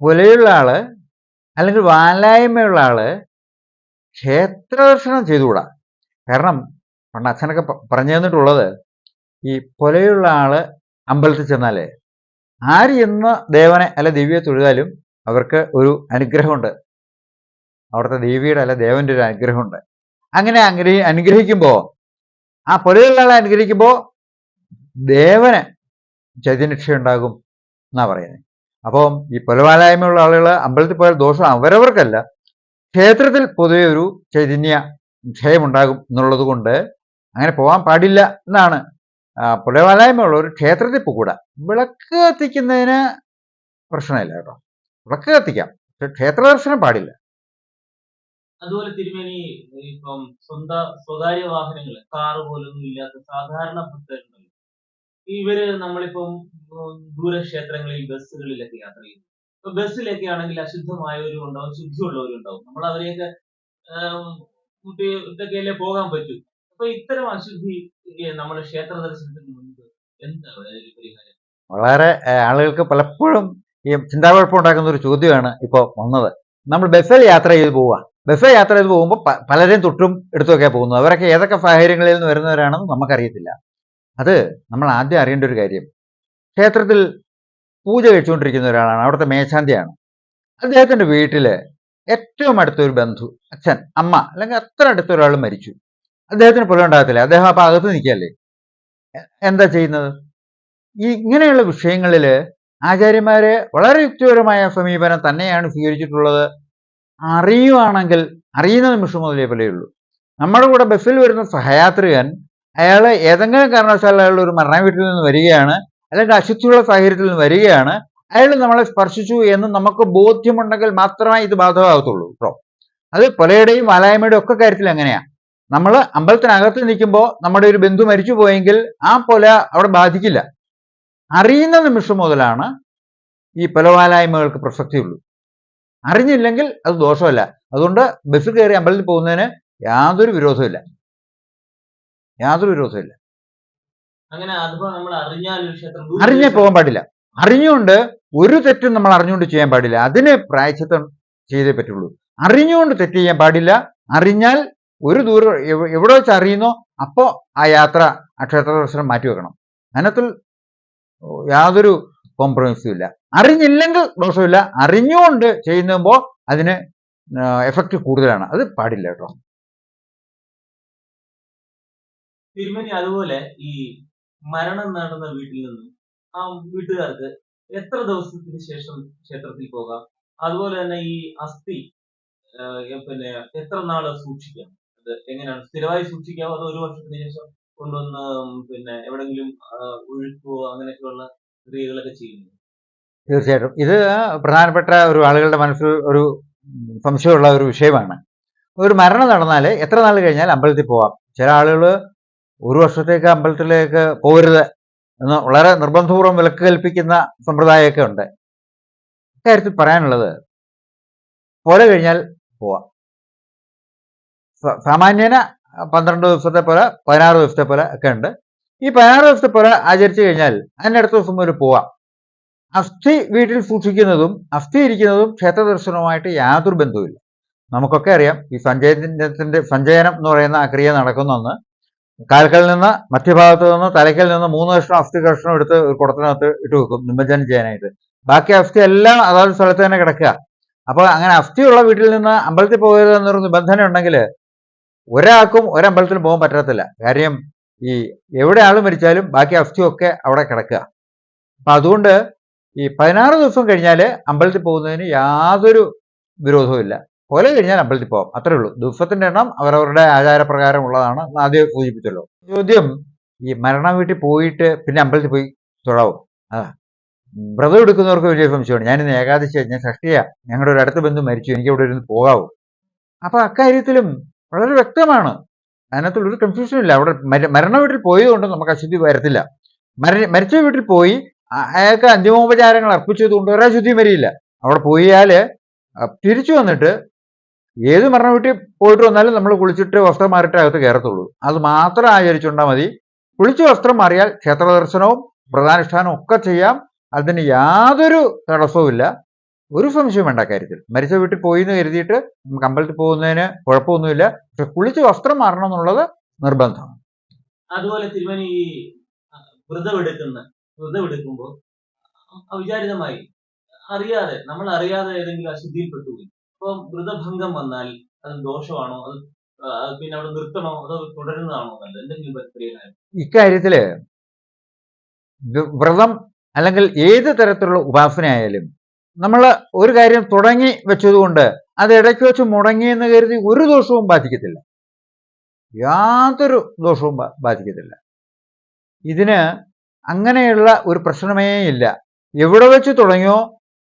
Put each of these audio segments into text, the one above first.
പുലയുള്ള ആൾ അല്ലെങ്കിൽ വാലായ്മയുള്ള ആൾ ക്ഷേത്ര ദർശനം ചെയ്തുകൂടാ. കാരണം പണ്ട് അച്ഛനൊക്കെ പറഞ്ഞു തന്നിട്ടുള്ളത് ഈ പുലയുള്ള ആൾ അമ്പലത്തിൽ ചെന്നാലേ ആര് എന്ന ദേവനെ അല്ല ദേവിയെ തൊഴുതാലും അവർക്ക് ഒരു അനുഗ്രഹമുണ്ട്. അവിടുത്തെ ദേവിയുടെ അല്ല ദേവന്റെ ഒരു അനുഗ്രഹമുണ്ട്. അങ്ങനെ അനുഗ്രഹി അനുഗ്രഹിക്കുമ്പോൾ ആ പുലയുള്ള ആളെ അനുഗ്രഹിക്കുമ്പോൾ ദേവന് ചൈതന്യക്ഷ ഉണ്ടാകും എന്നാ പറയുന്നത് അപ്പം ഈ പുലവാലായ്മയുള്ള ആളുകൾ അമ്പലത്തിൽ പോയാൽ ദോഷം അവരവർക്കല്ല. ക്ഷേത്രത്തിൽ പൊതുവെ ഒരു ചൈതന്യ ക്ഷയമുണ്ടാകും എന്നുള്ളത് കൊണ്ട് അങ്ങനെ പോകാൻ പാടില്ല എന്നാണ്. പുലവാലായ്മയുള്ള ഒരു ക്ഷേത്രത്തിൽ പോകൂടാ. വിളക്ക് കത്തിക്കുന്നതിന് പ്രശ്നമില്ല കേട്ടോ. വിളക്ക് കത്തിക്കാം. പക്ഷെ ക്ഷേത്ര ദർശനം പാടില്ല. അതുപോലെ തിരുമേനി ഇപ്പം സ്വന്തം സ്വകാര്യ വാഹനങ്ങൾ കാറ് പോലൊന്നും ഇല്ലാത്ത സാധാരണ ഭക്തരുണ്ടല്ലോ ഇവർ നമ്മളിപ്പം ദൂരക്ഷേത്രങ്ങളിൽ ബസ്സുകളിലൊക്കെ യാത്ര ചെയ്യുന്നു. ഇപ്പൊ ബസ്സിലൊക്കെ ആണെങ്കിൽ അശുദ്ധമായവരും ഉണ്ടാവും ശുദ്ധിയുള്ളവരും ഉണ്ടാവും നമ്മൾ അവരെയൊക്കെ ഇതൊക്കെയല്ലേ പോകാൻ പറ്റൂ? അപ്പൊ ഇത്തരം അശുദ്ധി നമ്മുടെ ക്ഷേത്ര ദർശനത്തിന് മുൻപ് എന്താണ് പരിഹാരം? വളരെ ആളുകൾക്ക് പലപ്പോഴും ഈ ചിന്താകുഴപ്പം ഉണ്ടാക്കുന്ന ഒരു ചോദ്യമാണ് ഇപ്പോൾ വന്നത്. നമ്മൾ ബസ്സിൽ യാത്ര ചെയ്ത് പോവുക. ബസ്സിൽ യാത്ര ചെയ്ത് പോകുമ്പോൾ പലരെയും തൊട്ടും എടുത്തൊക്കെ പോകുന്നു അവരൊക്കെ ഏതൊക്കെ സാഹചര്യങ്ങളിൽ നിന്ന് വരുന്നവരാണെന്ന് നമുക്കറിയത്തില്ല. അത് നമ്മൾ ആദ്യം അറിയേണ്ട ഒരു കാര്യം. ക്ഷേത്രത്തിൽ പൂജ കഴിച്ചുകൊണ്ടിരിക്കുന്ന ഒരാളാണ്. അവിടുത്തെ മേശാന്തിയാണ്. അദ്ദേഹത്തിന്റെ വീട്ടിൽ ഏറ്റവും അടുത്തൊരു ബന്ധു അച്ഛൻ അമ്മ അല്ലെങ്കിൽ അത്ര അടുത്ത ഒരാൾ മരിച്ചു. അദ്ദേഹത്തിന് പുലം ഉണ്ടാകത്തില്ല. അദ്ദേഹം അപ്പം അകത്ത് നിൽക്കുകയല്ലേ? എന്താ ചെയ്യുന്നത്? ഈ ഇങ്ങനെയുള്ള വിഷയങ്ങളിൽ ആചാര്യന്മാര് വളരെ യുക്തിപരമായ സമീപനം തന്നെയാണ് സ്വീകരിച്ചിട്ടുള്ളത്. അറിയുവാണെങ്കിൽ അറിയുന്ന നിമിഷം മുതലേ പോലെയുള്ളൂ. നമ്മുടെ കൂടെ ബസ്സിൽ വരുന്ന സഹയാത്രികൻ അയാൾ ഏതെങ്കിലും കാരണവശാൽ അയാൾ ഒരു മരണ വീട്ടിൽ നിന്ന് വരികയാണ് അല്ലെങ്കിൽ അശുദ്ധിയുള്ള സാഹചര്യത്തിൽ നിന്ന് വരികയാണ് അയാൾ നമ്മളെ സ്പർശിച്ചു എന്ന് നമുക്ക് ബോധ്യമുണ്ടെങ്കിൽ മാത്രമേ ഇത് ബാധകമാകത്തുള്ളൂ കേട്ടോ അത് കൊലയുടെയും വാലായ്മയുടെയും ഒക്കെ കാര്യത്തിൽ അങ്ങനെയാ നമ്മൾ അമ്പലത്തിനകത്ത് നിൽക്കുമ്പോൾ നമ്മുടെ ഒരു ബന്ധു മരിച്ചു പോയെങ്കിൽ ആ കൊല അവിടെ ബാധിക്കില്ല. അറിയുന്ന നിമിഷം മുതലാണ് ഈ പൊലവാലായ്മകൾക്ക് പ്രസക്തിയുള്ളൂ. അറിഞ്ഞില്ലെങ്കിൽ അത് ദോഷമല്ല. അതുകൊണ്ട് ബസ് കയറി അമ്പലത്തിൽ പോകുന്നതിന് യാതൊരു വിരോധമില്ല യാതൊരു വിരോധമില്ല അങ്ങനെ അറിഞ്ഞേ പോകാൻ പാടില്ല. അറിഞ്ഞുകൊണ്ട് ഒരു തെറ്റും നമ്മൾ അറിഞ്ഞുകൊണ്ട് ചെയ്യാൻ പാടില്ല. അതിന് പ്രായച്ചിത്തം ചെയ്തേ പറ്റുള്ളൂ. അറിഞ്ഞുകൊണ്ട് തെറ്റ് ചെയ്യാൻ പാടില്ല. അറിഞ്ഞാൽ ഒരു ദൂരം എവ- എവിടെ വെച്ച് അറിയുന്നോ അപ്പോൾ ആ യാത്ര ആ ക്ഷേത്ര ദർശനം മാറ്റി വെക്കണം. അതിനകത്തിൽ യാതൊരു കോംപ്രമൈസും ഇല്ല. അറിഞ്ഞില്ലെങ്കിൽ ദോഷമില്ല അറിഞ്ഞുകൊണ്ട് ചെയ്യുമ്പോൾ അതിന് എഫക്റ്റ് കൂടുതലാണ്. അത് പാടില്ല കേട്ടോ. തിരുമനി അതുപോലെ ഈ മരണം നടന്ന വീട്ടിൽ നിന്ന് ആ വീട്ടുകാർക്ക് എത്ര ദിവസത്തിന് ശേഷം ക്ഷേത്രത്തിൽ പോകാം? അതുപോലെ തന്നെ ഈ അസ്ഥി പിന്നെ എത്ര നാൾ സൂക്ഷിക്കാം? അത് എങ്ങനെയാണ്? സ്ഥിരമായി സൂക്ഷിക്കാം അതോ ഒരു വർഷത്തിന് ശേഷം കൊണ്ടുവന്ന് പിന്നെ എവിടെങ്കിലും ഒഴുക്കോ അങ്ങനെയൊക്കെയുള്ള ക്രിയകളൊക്കെ ചെയ്യുന്നു തീർച്ചയായിട്ടും. ഇത് പ്രധാനപ്പെട്ട ഒരു ആളുകളുടെ മനസ്സിൽ ഒരു സംശയമുള്ള ഒരു വിഷയമാണ്. ഒരു മരണം നടന്നാൽ എത്ര നാൾ കഴിഞ്ഞാൽ അമ്പലത്തിൽ പോവാം? ചില ആളുകൾ ഒരു വർഷത്തേക്ക് അമ്പലത്തിലേക്ക് പോകരുത് എന്ന് വളരെ നിർബന്ധപൂർവം വിലക്ക് കൽപ്പിക്കുന്ന സമ്പ്രദായമൊക്കെ ഉണ്ട്. ഇക്കാര്യത്തിൽ പറയാനുള്ളത് പോലെ കഴിഞ്ഞാൽ പോവാം. സാമാന്യേന പന്ത്രണ്ട് ദിവസത്തെ പോലെ പതിനാറ് ദിവസത്തെ പോലെ ഒക്കെ ഉണ്ട്. ഈ പതിനാറ് ദിവസത്തെ പോലെ ആചരിച്ചു കഴിഞ്ഞാൽ അതിന്റെ അടുത്ത ദിവസം മുതൽ പോവാം. അസ്ഥി വീട്ടിൽ സൂക്ഷിക്കുന്നതും അസ്ഥി ഇരിക്കുന്നതും ക്ഷേത്ര ദർശനവുമായിട്ട് യാതൊരു ബന്ധവുമില്ല. നമുക്കൊക്കെ അറിയാം ഈ സഞ്ചയത്തിന്റെ സഞ്ചയനം എന്ന് പറയുന്ന ആ ക്രിയ നടക്കുന്നെന്ന് കാൽക്കലിൽ നിന്ന് മധ്യഭാഗത്ത് നിന്ന് തലയ്ക്കൽ നിന്ന് മൂന്ന് കഷ്ണം അസ്ഥി കഷ്ണം എടുത്ത് ഒരു കുടത്തിനകത്ത് ഇട്ട് വെക്കും നിമജ്ജനം ചെയ്യാനായിട്ട്. ബാക്കി അസ്ഥി എല്ലാം അതാത് സ്ഥലത്ത് തന്നെ കിടക്കുക. അപ്പോൾ അങ്ങനെ അസ്ഥിയുള്ള വീട്ടിൽ നിന്ന് അമ്പലത്തിൽ പോകരുത് എന്നൊരു നിബന്ധന ഉണ്ടെങ്കിൽ ഒരാൾക്കും ഒരമ്പലത്തിൽ പോകാൻ പറ്റത്തില്ല. കാര്യം ഈ എവിടെ ആൾ മരിച്ചാലും ബാക്കി അസ്ഥിയൊക്കെ അവിടെ കിടക്കുക. അപ്പൊ അതുകൊണ്ട് ഈ പതിനാറ് ദിവസം കഴിഞ്ഞാൽ അമ്പലത്തിൽ പോകുന്നതിന് യാതൊരു വിരോധവും ഇല്ല കൊല കഴിഞ്ഞാൽ അമ്പലത്തിൽ പോകാം അത്രേ ഉള്ളൂ. ദിവസത്തിന്റെ എണ്ണം അവരവരുടെ ആചാരപ്രകാരം ഉള്ളതാണ്. ആദ്യം സൂചിപ്പിച്ചല്ലോ. ചോദ്യം ഈ മരണ വീട്ടിൽ പോയിട്ട് പിന്നെ അമ്പലത്തിൽ പോയി തൊഴാവും? ആ വ്രതം എടുക്കുന്നവർക്ക് വലിയ സംശയമാണ്. ഞാനിന്ന് ഏകാദശി ഞാൻ ഷഷ്ടിയ ഞങ്ങളുടെ ഒരു അടുത്ത ബന്ധു മരിച്ചു. എനിക്ക് അവിടെ ഇരുന്ന് പോകാവൂ? അപ്പൊ അക്കാര്യത്തിലും വളരെ വ്യക്തമാണ്. അതിനകത്തുള്ള ഒരു കൺഫ്യൂഷൻ ഇല്ല. അവിടെ മര- മരണ വീട്ടിൽ പോയതുകൊണ്ട് നമുക്ക് അശുദ്ധി വരത്തില്ല. മര മരിച്ച വീട്ടിൽ പോയി അയാൾക്ക് അന്തിമോപചാരങ്ങൾ അർപ്പിച്ചതുകൊണ്ട് കൊണ്ട് അശുദ്ധിയും വരിയില്ല അവിടെ അഹ് തിരിച്ചു വന്നിട്ട് ഏത് മരണ വീട്ടിൽ പോയിട്ട് വന്നാലും നമ്മൾ കുളിച്ചിട്ട് വസ്ത്രം മാറിയിട്ട് അകത്ത് കയറത്തുള്ളൂ. അത് മാത്രം ആചരിച്ചുകൊണ്ടാൽ മതി. കുളിച്ച് വസ്ത്രം മാറിയാൽ ക്ഷേത്രദർശനവും വ്രതാനുഷ്ഠാനവും ഒക്കെ ചെയ്യാം. അതിന് യാതൊരു തടസ്സവുമില്ല ഒരു സംശയം വേണ്ട കാര്യത്തിൽ. മരിച്ച വീട്ടിൽ പോയി എന്ന് കരുതിയിട്ട് നമുക്ക് അമ്പലത്തിൽ പോകുന്നതിന് കുഴപ്പമൊന്നുമില്ല. പക്ഷെ കുളിച്ച് വസ്ത്രം മാറണം എന്നുള്ളത് നിർബന്ധമാണ്. അതുപോലെ തിരുമേനി ഈ വ്രതമെടുക്കുന്ന വ്രതമെടുക്കുമ്പോൾ അവിചാരിതമായി അറിയാതെ നമ്മൾ അറിയാതെ ഏതെങ്കിലും അശുദ്ധിയിൽപ്പെട്ടു പോയി അപ്പൊ വ്രതഭംഗം വന്നാൽ അത് ദോഷമാണോ? അത് പിന്നെ അവിടെ നിർത്തണോ? അതോ തുടരുന്നതാണോ നല്ലത്? എന്തെങ്കിലും പരിഹാരം ഇക്കാര്യത്തിൽ വ്രതം അല്ലെങ്കിൽ ഏത് തരത്തിലുള്ള ഉപാസനയായാലും നമ്മൾ ഒരു കാര്യം തുടങ്ങി വെച്ചതുകൊണ്ട് അത് ഇടയ്ക്ക് വെച്ച് മുടങ്ങിയെന്ന് കരുതി ഒരു ദോഷവും ബാധിക്കത്തില്ല. യാതൊരു ദോഷവും ബാധിക്കത്തില്ല. ഇതിന് അങ്ങനെയുള്ള ഒരു പ്രശ്നമേ ഇല്ല. എവിടെ വെച്ച് തുടങ്ങിയോ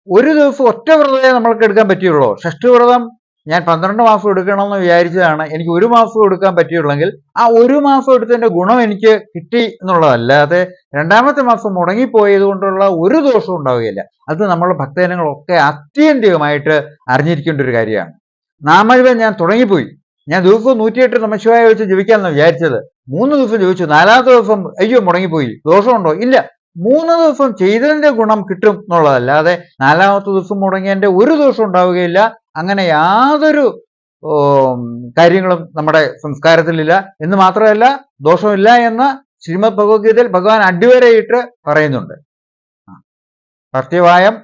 ഒരു ദിവസം ഒറ്റ വ്രതമേ നമ്മൾക്ക് എടുക്കാൻ പറ്റിയുള്ളൂ. ഷഷ്ടി വ്രതം ഞാൻ പന്ത്രണ്ട് മാസം എടുക്കണമെന്ന് വിചാരിച്ചതാണ്. എനിക്ക് ഒരു മാസം എടുക്കാൻ പറ്റിയുള്ളെങ്കിൽ ആ ഒരു മാസം എടുത്തതിന്റെ ഗുണം എനിക്ക് കിട്ടി എന്നുള്ളതല്ലാതെ രണ്ടാമത്തെ മാസം മുടങ്ങിപ്പോയത് കൊണ്ടുള്ള ഒരു ദോഷവും ഉണ്ടാവുകയില്ല. അത് നമ്മൾ ഭക്തജനങ്ങളൊക്കെ അത്യന്തികമായിട്ട് അറിഞ്ഞിരിക്കേണ്ട ഒരു കാര്യമാണ്. നാമഴുവൻ ഞാൻ തുടങ്ങിപ്പോയി. ഞാൻ ദിവസവും നൂറ്റിയെട്ട് നമശിവായ വെച്ച് ജപിക്കാമെന്ന് വിചാരിച്ചത്. മൂന്ന് ദിവസം ജീവിച്ചു നാലാമത്തെ ദിവസം അയ്യോ മുടങ്ങിപ്പോയി. ദോഷമുണ്ടോ? ഇല്ല. മൂന്ന് ദിവസം ചെയ്തതിന്റെ ഗുണം കിട്ടും എന്നുള്ളതല്ലാതെ നാലാമത്തെ ദിവസം മുടങ്ങിയതിന്റെ ഒരു ദിവസം ഉണ്ടാവുകയില്ല. അങ്ങനെ യാതൊരു കാര്യങ്ങളും നമ്മുടെ സംസ്കാരത്തിലില്ല. എന്ന് മാത്രമല്ല ദോഷമില്ല എന്ന് ശ്രീമദ് ഭഗവത്ഗീതയിൽ ഭഗവാൻ അടിവരയിട്ട് പറയുന്നുണ്ട്. സത്യവായം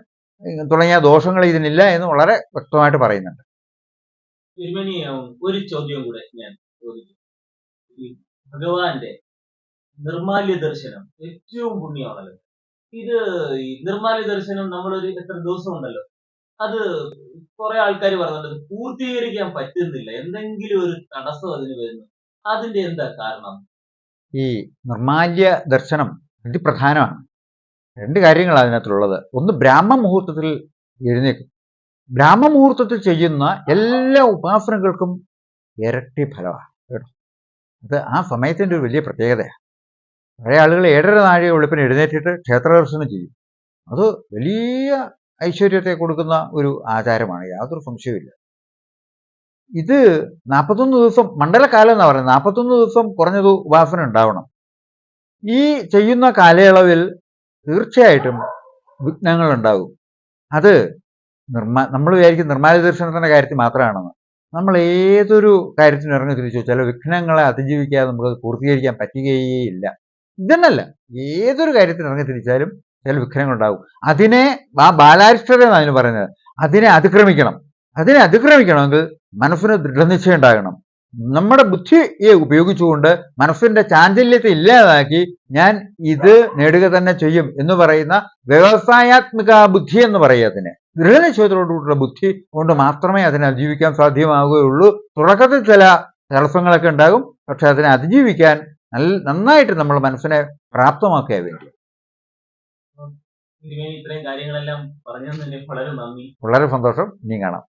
തുടങ്ങിയ ദോഷങ്ങൾ ഇതിനില്ല എന്ന് വളരെ വ്യക്തമായിട്ട് പറയുന്നുണ്ട്. ഒരു ചോദ്യം കൂടെ ഞാൻ ഭഗവാന്റെ നിർമാല്യ ദർശനം ഏറ്റവും പുണ്യമാണല്ലോ. ഇത് ഈ നിർമാല്യ ദർശനം നമ്മളൊരു എത്ര ദിവസം ഉണ്ടല്ലോ അത് കുറെ ആൾക്കാർ ഇത് പൂർത്തീകരിക്കാൻ പറ്റുന്നില്ല. എന്തെങ്കിലും ഒരു തടസ്സം അതിന് വരുന്നു. അതിന്റെ എന്താ കാരണം? ഈ നിർമാല്യ ദർശനം അതിപ്രധാനമാണ്. രണ്ട് കാര്യങ്ങളാണ് അതിനകത്തുള്ളത്. ഒന്ന് ബ്രാഹ്മ മുഹൂർത്തത്തിൽ എഴുന്നേക്കും ബ്രാഹ്മ മുഹൂർത്തത്തിൽ ചെയ്യുന്ന എല്ലാ ഉപാസനകൾക്കും ഇരട്ടി ഫലമാണ്. കേട്ടോ? അത് ആ സമയത്തിന്റെ ഒരു വലിയ പ്രത്യേകതയാണ്. പഴയ ആളുകൾ ഏഴര നാഴിക വെളുപ്പിന് എഴുന്നേറ്റിട്ട് ക്ഷേത്ര ദർശനം ചെയ്യും. അത് വലിയ ഐശ്വര്യത്തെ കൊടുക്കുന്ന ഒരു ആചാരമാണ്. യാതൊരു സംശയവുമില്ല ഇത് നാൽപ്പത്തൊന്ന് ദിവസം മണ്ഡലകാലം എന്നാണ് പറയുന്നത്. നാൽപ്പത്തൊന്ന് ദിവസം കുറഞ്ഞത് ഉപാസന ഉണ്ടാവണം. ഈ ചെയ്യുന്ന കാലയളവിൽ തീർച്ചയായിട്ടും വിഘ്നങ്ങൾ ഉണ്ടാകും. അത് നിർമ്മാ നമ്മൾ വിചാരിക്കും നിർമ്മാല ദർശനത്തിന്റെ കാര്യത്തിൽ മാത്രമാണെന്ന്. നമ്മൾ ഏതൊരു കാര്യത്തിന് ഇറങ്ങി തിരിച്ചു ചില വിഘ്നങ്ങളെ അതിജീവിക്കാതെ നമുക്കത് പൂർത്തീകരിക്കാൻ പറ്റുകയേ പറ്റുകയില്ല ഇതെന്നല്ല. ഏതൊരു കാര്യത്തിന് ഇറങ്ങി തിരിച്ചാലും ചില വിഘ്നങ്ങൾ ഉണ്ടാകും. അതിനെ ആ ബാലാരിഷ്ടത എന്നാണ് അതിന് പറയുന്നത്. അതിനെ അതിക്രമിക്കണം. അതിനെ അതിക്രമിക്കണമെങ്കിൽ മനസ്സിന് ദൃഢനിശ്ചയം ഉണ്ടാകണം. നമ്മുടെ ബുദ്ധിയെ ഉപയോഗിച്ചുകൊണ്ട് മനസ്സിന്റെ ചാഞ്ചല്യത്തെ ഇല്ലാതാക്കി ഞാൻ ഇത് നേടുക തന്നെ ചെയ്യും എന്ന് പറയുന്ന വ്യവസായാത്മിക ബുദ്ധി എന്ന് പറയുക അതിന്. ദൃഢനിശ്ചയത്തോടുകൂടിയുള്ള ബുദ്ധി കൊണ്ട് മാത്രമേ അതിനെ അതിജീവിക്കാൻ സാധ്യമാവുകയുള്ളൂ. തുടക്കത്തിൽ ചില തടസ്സങ്ങളൊക്കെ ഉണ്ടാകും. പക്ഷെ അതിനെ അതിജീവിക്കാൻ നല്ല നന്നായിട്ട് നമ്മൾ മനസ്സിനെ പ്രാപ്തമാക്കിയ വേണ്ടി. ഇത്രയും കാര്യങ്ങളെല്ലാം പറഞ്ഞു വളരെ സന്തോഷം. ഇനിയും കാണാം.